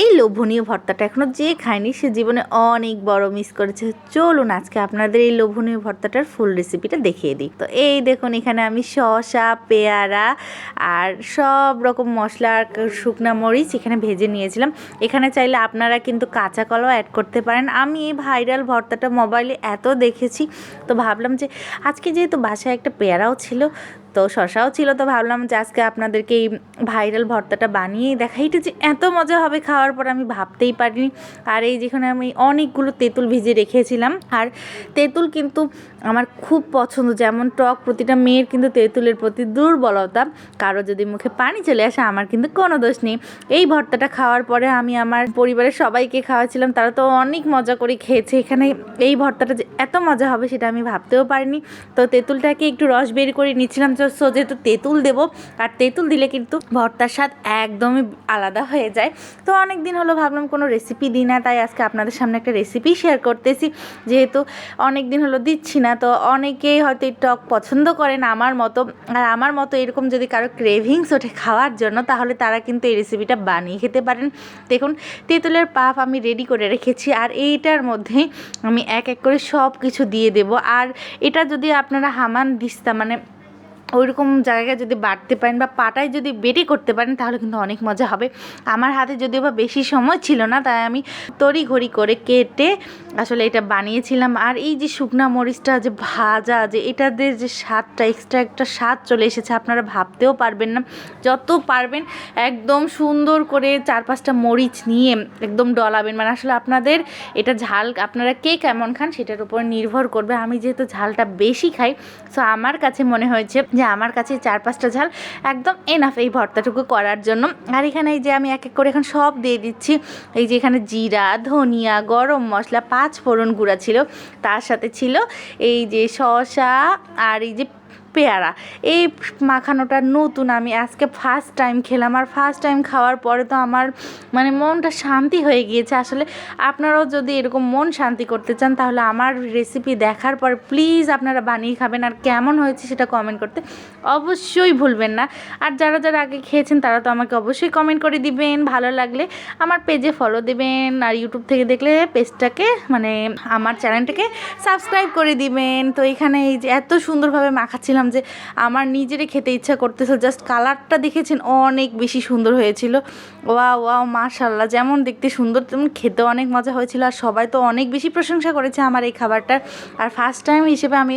এই লোভনীয় ভর্তাটা এখনও যে খায়নি, সে জীবনে অনেক বড় মিস করেছে। চলুন আজকে আপনাদের এই লোভনীয় ভর্তাটার ফুল রেসিপিটা দেখিয়ে দিই। তো এই দেখুন, এখানে আমি শসা, পেয়ারা আর সব রকম মশলা আর শুকনা মরিচ এখানে ভেজে নিয়েছিলাম। এখানে চাইলে আপনারা কিন্তু কাঁচা কলাও অ্যাড করতে পারেন। আমি এই ভাইরাল ভর্তাটা মোবাইলে এত দেখেছি, তো ভাবলাম যে আজকে যেহেতু বাসায় একটা পেয়ারাও ছিল তো শশাও ছিল, তো ভাবলাম যে আজকে আপনাদেরকে এই ভাইরাল ভর্তাটা বানিয়েই দেখাই। যে এত মজা হবে খাওয়ার পর আমি ভাবতেই পারিনি। আর এই যেখানে আমি অনেকগুলো তেঁতুল ভিজে রেখেছিলাম, আর তেঁতুল কিন্তু আমার খুব পছন্দ। যেমন টক প্রতিটা মেয়ের কিন্তু তেঁতুলের প্রতি দুর্বলতা, কারও যদি মুখে পানি চলে আসে আমার কিন্তু কোনো দোষ নেই। এই ভর্তাটা খাওয়ার পরে আমি আমার পরিবারের সবাইকে খাওয়াছিলাম তারা তো অনেক মজা করে খেয়েছে। এখানে এই ভর্তাটা যে এত মজা হবে সেটা আমি ভাবতেও পারিনি। তো তেঁতুলটাকে একটু রস বের করে নিচ্ছিলাম সো যেহেতু তেঁতুল দেবো, আর তেঁতুল দিলে কিন্তু ভর্তার স্বাদ একদমই আলাদা হয়ে যায়। তো অনেক দিন হলো ভাবলাম কোনো রেসিপি দিই না, তাই আজকে আপনাদের সামনে একটা রেসিপি শেয়ার করতেছি। যেহেতু অনেক দিন হলো দিচ্ছি না, তো অনেকেই হয়তো এই টক পছন্দ করেন আমার মতো। আর আমার মতো এরকম যদি কারও ক্রেভিংস ওঠে খাওয়ার জন্য, তাহলে তারা কিন্তু এই রেসিপিটা বানিয়ে খেতে পারেন। দেখুন, তেঁতুলের পাপ আমি রেডি করে রেখেছি, আর এইটার মধ্যে আমি এক এক করে সব কিছু দিয়ে দেব। আর এটা যদি আপনারা হামান দিস্তা মানে ওইরকম জায়গায় যদি বাড়তে পারেন বা পাটায় যদি বেটে করতে পারেন, তাহলে কিন্তু অনেক মজা হবে। আমার হাতে যদিও বা বেশি সময় ছিল না, তাই আমি তড়ি ঘড়ি করে কেটে আসলে এটা বানিয়েছিলাম। আর এই যে শুকনা মরিচটা, যে ভাজা, যে এটাদের যে স্বাদটা এক্সট্রা একটা স্বাদ চলে এসেছে, আপনারা ভাবতেও পারবেন না। যত পারবেন একদম সুন্দর করে চার পাঁচটা মরিচ নিয়ে একদম ডলাবেন। মানে আসলে আপনাদের এটা ঝাল, আপনারা কে কেমন খান সেটার উপর নির্ভর করবে। আমি যেহেতু ঝালটা বেশি খাই সো আমার কাছে মনে হয়েছে যে আমার কাছে চার পাঁচটা ঝাল, একদম এনাফ এই ভর্তাটুকু করার জন্য। আর এখানে এই যে আমি এক এক করে এখন সব দিয়ে দিচ্ছি। এই যে এখানে জিরা, ধনিয়া, গরম মশলা, পাঁচ ফোড়ন গুঁড়া ছিল, তার সাথে ছিল এই যে শশা আর এই যে পেয়ারা। এই মাখানোটা নতুন, আমি আজকে ফার্স্ট টাইম খেলাম। আর ফার্স্ট টাইম খাওয়ার পরে তো আমার মানে মনটা শান্তি হয়ে গিয়েছে। আসলে আপনারাও যদি এরকম মন শান্তি করতে চান, তাহলে আমার রেসিপি দেখার পর প্লিজ আপনারা বানিয়ে খাবেন। আর কেমন হয়েছে সেটা কমেন্ট করতে অবশ্যই ভুলবেন না। আর যারা যারা আগে খেয়েছেন, তারা তো আমাকে অবশ্যই কমেন্ট করে দিবেন। ভালো লাগলে আমার পেজে ফলো দেবেন। আর ইউটিউব থেকে দেখলে পেজটাকে মানে আমার চ্যানেলটাকে সাবস্ক্রাইব করে দিবেন। তো এখানে এই যে এত সুন্দরভাবে মাখাচ্ছিলাম যে আমার নিজেরই খেতে ইচ্ছা করতেছে জাস্ট কালারটা দেখেছেন অনেক বেশি সুন্দর হয়েছিল। ওয়া ওয়াও মাশাল্লাহ যেমন দেখতে সুন্দর, তেমন খেতেও অনেক মজা হয়েছিল আর সবাই তো অনেক বেশি প্রশংসা করেছে আমার এই খাবারটার। আর ফার্স্ট টাইম হিসেবে আমি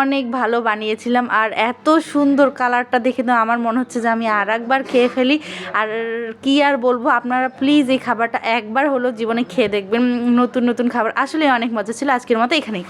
অনেক ভালো বানিয়েছিলাম আর এত সুন্দর কালারটা দেখে তো আমার মনে হচ্ছে যে আমি আর একবার খেয়ে ফেলি। আর কি আর বলব, আপনারা প্লিজ এই খাবারটা একবার হলো জীবনে খেয়ে দেখবেন নতুন নতুন খাবার। আসলে অনেক মজা ছিল, আজকের মতো এখানেই।